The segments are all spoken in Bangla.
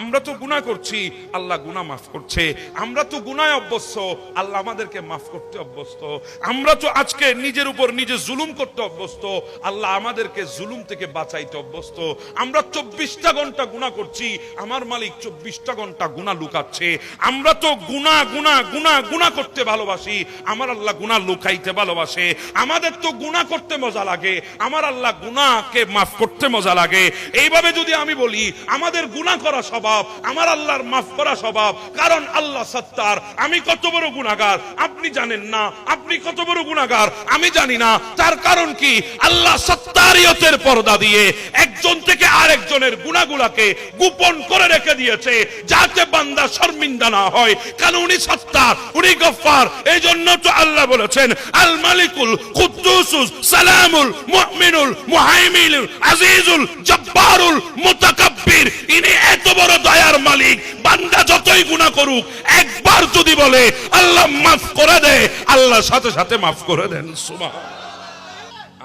আমরা তো গুনাহ করছি, আল্লাহ গুনাহ মাফ করছে। আমরা তো গুনায় অভ্যস্ত, আল্লাহ আমাদেরকে মাফ করতে অভ্যস্ত। আমরা তো আজকে নিজের উপর নিজে জুলুম করতে অভ্যস্ত, আল্লাহ আমাদেরকে জুলুম থেকে বাঁচাইতে অভ্যস্ত। আমরা চব্বিশটা ঘণ্টা গুনাহ করছি, আমার মালিক চব্বিশটা ঘণ্টা গুনাহ লুকাচ্ছে। আমরা তো গুনাহ গুনাহ গুনাহ গুনাহ করতে ভালোবাসি, আমার আল্লাহ গুনাহ লুকাইতে ভালোবাসে। আমাদের তো গুনাহ করতে মজা লাগে, আমার আল্লাহ গুনাহকে মাফ করতে মজা লাগে। এইভাবে যদি আমি বলি, আমাদের গুনাহ করা স্বভাব, আমার আল্লাহর মাফ করা স্বভাব, কারণ আল্লাহ সত্তার। আমি কত বড় গুনাহগার? আপনি জানেন না। আপনি কত বড় গুনাহগার? আমি জানি না। তার কারণ কি? আল্লাহ সত্তারিয়তের পর্দা দিয়ে একজন থেকে আরেকজনের গুনাহগুলাকে গোপন করে রেখে দিয়েছে, যাতে বান্দা শর্মিন্দা না হয়। কারণ উনি সত্তার, উনি গফফার। এই জন্য তো আল্লাহ বলেছেন, আল মালিকুল কুদ্দুসুস সালামুল মুমিনুল মুহাইমিনুল আজিজুল জব্বারুল মুতাকাব্বির। ইনি এত বড় দয়ার মালিক। বান্দা যতই গুণা করুক, একবার যদি বলে, আল্লাহ মাফ করে দেয় আল্লাহ সাথে সাথে মাফ করে দেন। সুবহান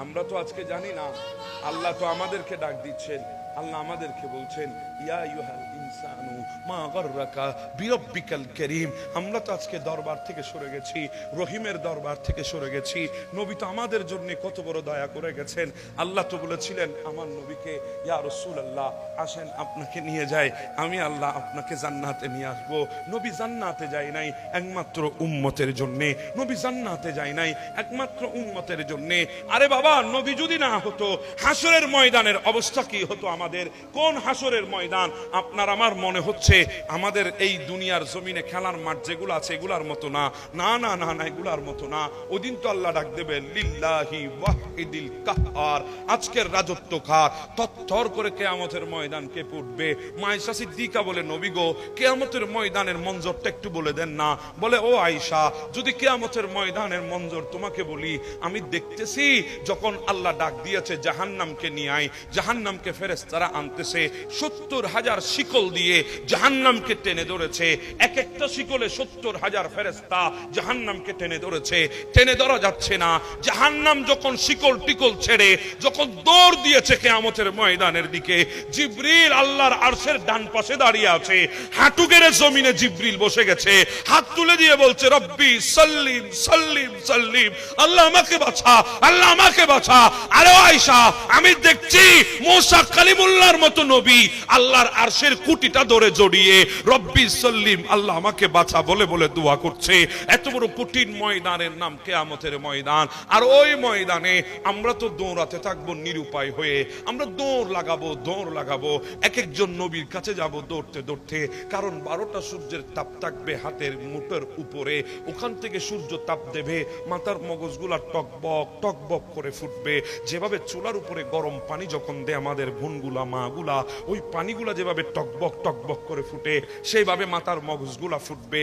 আমরা তো আজকে জানি না, আল্লাহ তো আমাদেরকে ডাক দিচ্ছেন। আল্লাহ আমাদেরকে বলছেন, ইয়া ইউহাল ইনসানু, মা বিরব্বিকাল করিম। আমরা তো আজকে দরবার থেকে সরে গেছি, রহিমের দরবার থেকে সরে গেছি। নবী তো আমাদের জন্য কত বড় দয়া করে গেছেন। আল্লাহ তো বলেছিলেন, আমার নবীকে, ইয়া রাসূলুল্লাহ, আসেন, আপনাকে নিয়ে যাই। আমি আল্লাহ আপনাকে জান্নাতে নিয়ে আসব। নবী জান্নাতে যায় নাই একমাত্র উম্মতের জন্যে। নবী জান্নাতে যায় নাই একমাত্র উম্মতের জন্যে। আরে বাবা, নবী যদি না হতো হাসরের ময়দানের অবস্থা কি হতো আমাদের কোন হাসরের ময়দান? আপনার আমার মনে হচ্ছে আমাদের এই দুনিয়ার জমিনে খেলার মাঠ যেগুলো আছে এগুলার মতো না। না না না না, এগুলার মতো না। ওদিন তো আল্লাহ ডাক দেবে, লিল্লাহি ওয়াহিদিল কাহার। আজকের রাজত্ব কার? তত্তর করে কেয়ামতের ময়দান কে পড়বে মায়েশা সিদ্দিকা বলে, নবী গো, কেয়ামতের ময়দানের মঞ্জরটা একটু বলে দেন না। বলে, ও আয়েশা, যদি কেয়ামতের ময়দানের মঞ্জর তোমাকে বলি, আমি দেখতেছি যখন আল্লাহ ডাক দিয়েছে জাহান্নামকে নিয়ে আয়। জাহান্নামকে ফেরেশতারা আনতেছে, সত্তর হাজার শিকল দিয়ে জাহান্নামকে টেনে ধরেছে। এক একটা শিকলে সত্তর হাজার ফেরেস্তা জাহান্নামকে টেনে ধরেছে। টেনে ধরা যাচ্ছে না। জাহান্নাম যখন শিকল টিকল ছেড়ে, যখন দৌড় দিয়েছে কেয়ামতের ময়দানের দিকে, জিব্রিল আল্লাহর আরশের ডান পাশে দাঁড়িয়ে আছে। হাঁটু গেড়ে জমিনে জিব্রিল বসে গেছে। হাত তুলে দিয়ে বলছে, রব্বি সাল্লিম সাল্লিম সাল্লিম। আল্লাহ আমাকে বাঁচা আল্লাহ আমাকে বাঁচা আরে আয়সা আমি দেখছি মোসা কালিমুল্লাহর মতো নবী আল্লাহর আরশের কুটিটা ধরে জড়িয়ে, রব্বি সাল্লিম, আল্লাহ আমাকে বাঁচা বলে বলে দোয়া করছে। এত বড় কঠিন ময়দানের নাম কেয়ামতের ময়দান। আর ওই ময়দানে আমরা তো দৌড়াতে থাকব নিরুপায় হয়ে। আমরা দৌড় লাগাবো দৌড় লাগাবো। এক একজন নবীর কাছে যাব দৌড়তে দৌড়তে। কারণ বারোটা সূর্যের তাপ থাকবে হাতের মুঠোর উপরে। ওখান থেকে সূর্য তাপ দেবে, মাথার মগজগুলা টকবক টকবক করে ফুটবে। যেভাবে চুলার উপরে গরম পানি যখন দেয়, আমাদের বোনগুলা মাগুলা ওই পানিগুলা যেভাবে টকবক টকবক করে ফুটে সেইভাবে মাতার মগজগুলা ফুটবে।